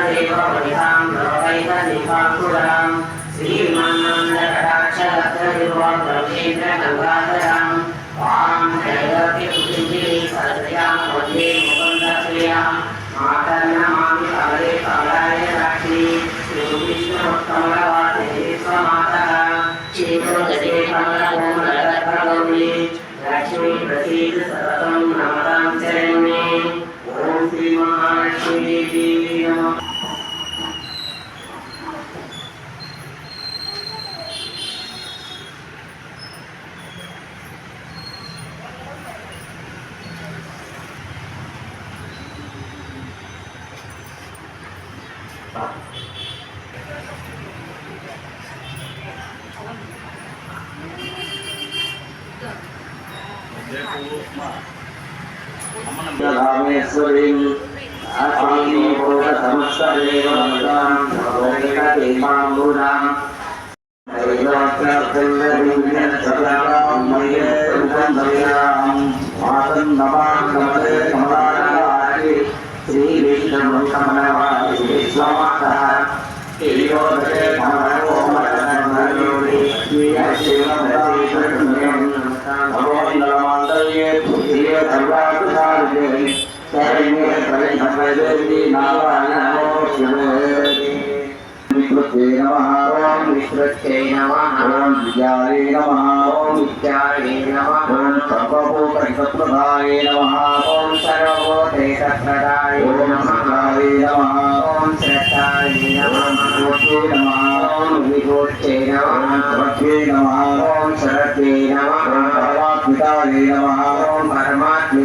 在这里帮我点赞然后在这里发出 परमेश्वरीम् अपामीभूतसमस्तदेवमङ्गलाम् மாதம் நமாந்தமதே கமலாராயி ஸ்ரீவிஷ்ணமுகமனவாயி ஸ்வமதா யோகே கமலோமரநயோரி ஸ்ரீயசிவமதே நமாந்தயே புத்திய சர்வாபிசாரியே నారాయణో శివే వికృతే నమః ఓం విశ్వత్యై నమః ఓం విద్యాయ నమః ఓం విద్యాయే నమః ఓం సర్వభూతహితప్రదాయ నమః ఓం సర్వభూతేశప్రదాయ ఓం నమః సదాయ నమః ఓం శ్రద్ధాయ ఓం విభూతే నమః ఓం విభూతే ఓం సరస్వతే నమః ఓం శరతే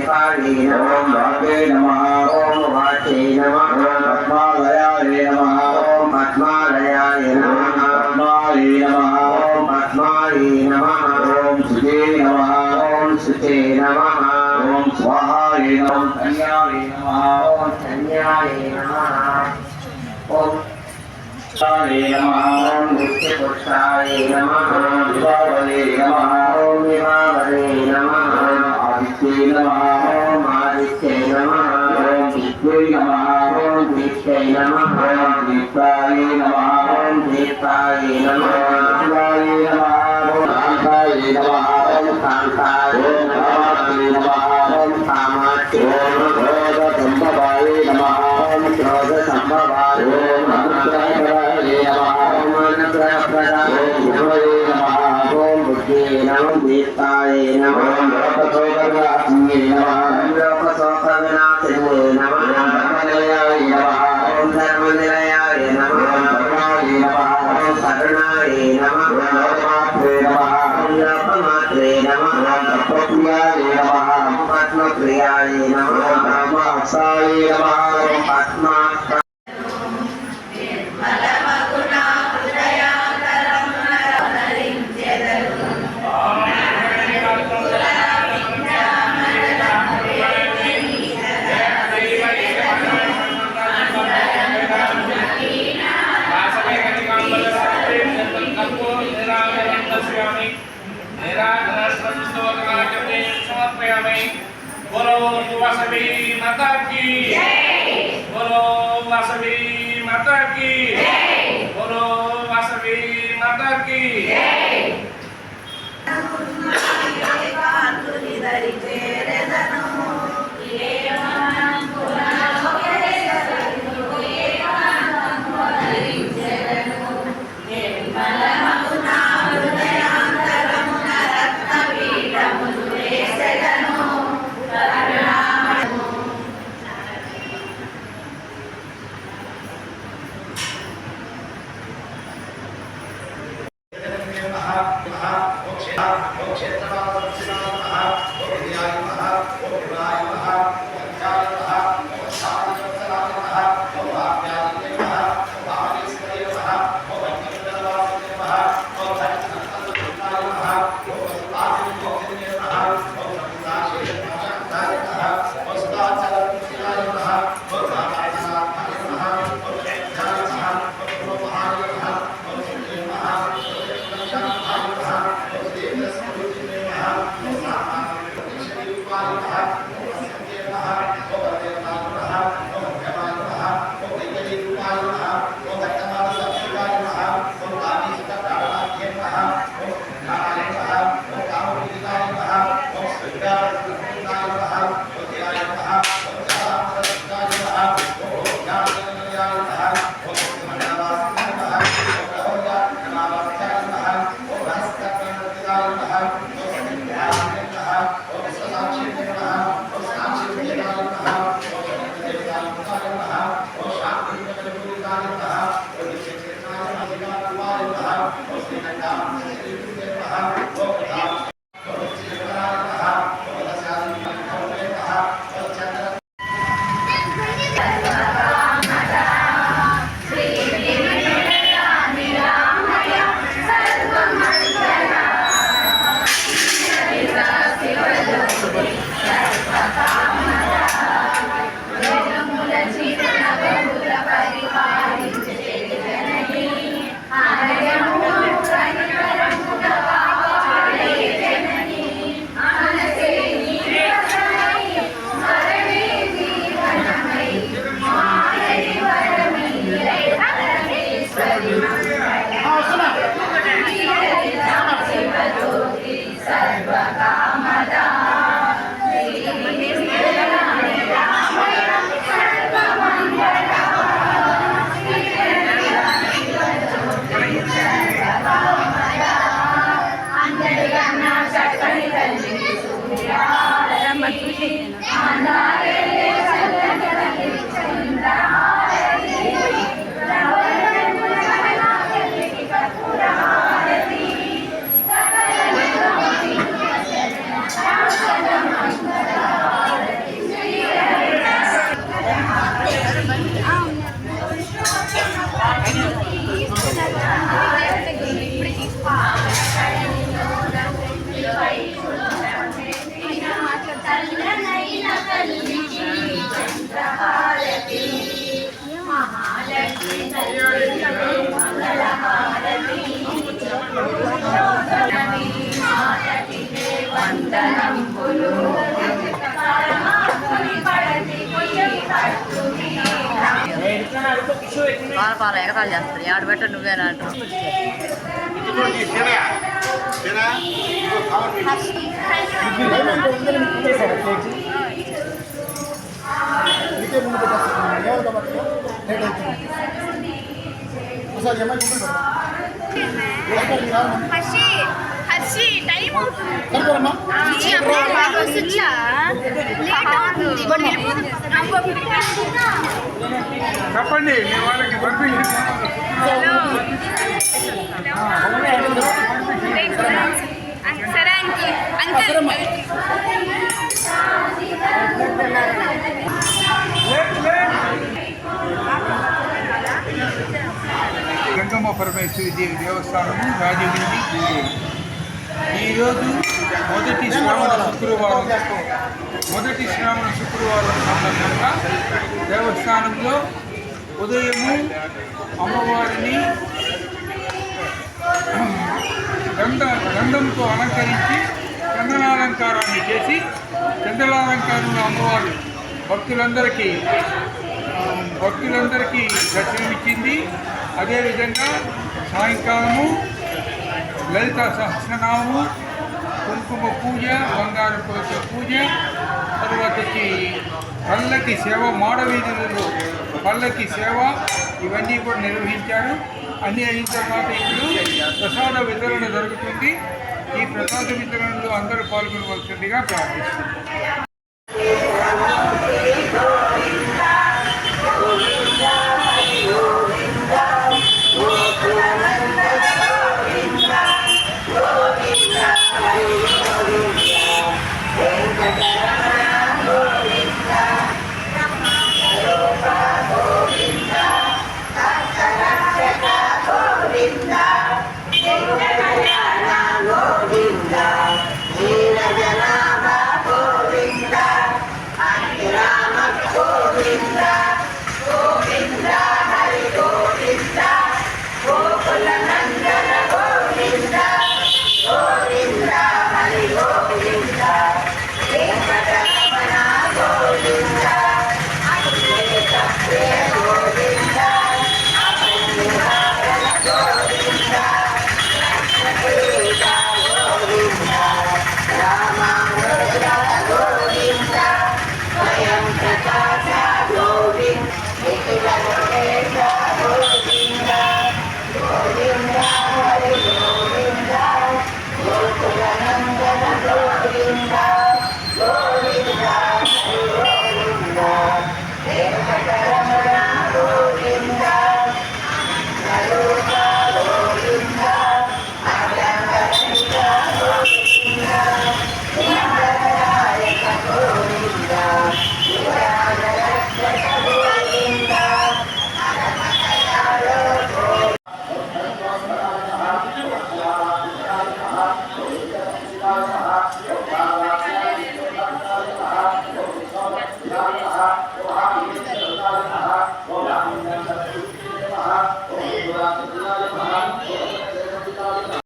నమః వాకే నమః ఓం వాచే నమః ఓం పద్మాలయాయ ఓం పద్మాలయాయ నమః ఓం ఓం ఓం సుతే ఓం స్వాహాయ నమః కన్యాయ నమః ఓం ధన్యాయ నమః ఓం ఓం నమః ఓం నిత్యపురుషాయ నమః ఓం విభావనే ยีนวมีตายนวมโลกโสกนาสีนวมโลกโสกนาสีนวมมนยายนวมธรรมนิรยายนวมธรรมนวมสรณายนวมะนิมาเทนะมโลกมาเทนวมปฏิยายนวมปัตมกริยายนวมธรรมสายนวม సమర్పయామి నిరాకరణాశ్రమిస్తోకరాజ్యమే సమర్పయామి. బోలో వాసవి మాతాకి. బోలో వాసవి మాతాకి. జై! ఓం క్షేత్రపాద ఓం విద్యాయ ఓం వివాయ Obrigado. and our వాళ్ళ పాల ఎగతాలు చేస్తారు ఆడ పెట్ట నువ్వేనా అంటారు హర్షి హర్షి చెప్పండి మీ వాళ్ళకి సరే అంకుల్ గంగమ్మ పరమేశ్వరి దేవి దేవస్థానము రాజగిరి గూడూరు ఈరోజు మొదటి శ్రావణ శుక్రవారం. మొదటి శ్రావణ శుక్రవారం సందర్భంగా దేవస్థానంలో ఉదయము అమ్మవారిని గంధ గంధంతో అలంకరించి చందనాలంకారాన్ని చేసి చందనాలంకారంలో అమ్మవారు భక్తులందరికీ భక్తులందరికీ దర్శనమిచ్చింది. అదేవిధంగా సాయంకాలము లలిత సహస్రనామము కుంకుమ పూజ బంగారు పూజ పూజ తర్వాత వచ్చి పల్లకి సేవ మాడవీధులలో పల్లకి సేవ ఇవన్నీ కూడా నిర్వహించారు. అన్నీ అయిన తర్వాత ఇప్పుడు ప్రసాద వితరణ జరుగుతుంది. ఈ ప్రసాద వితరణలో అందరూ పాల్గొనవలసిందిగా ప్రార్థిస్తున్నాను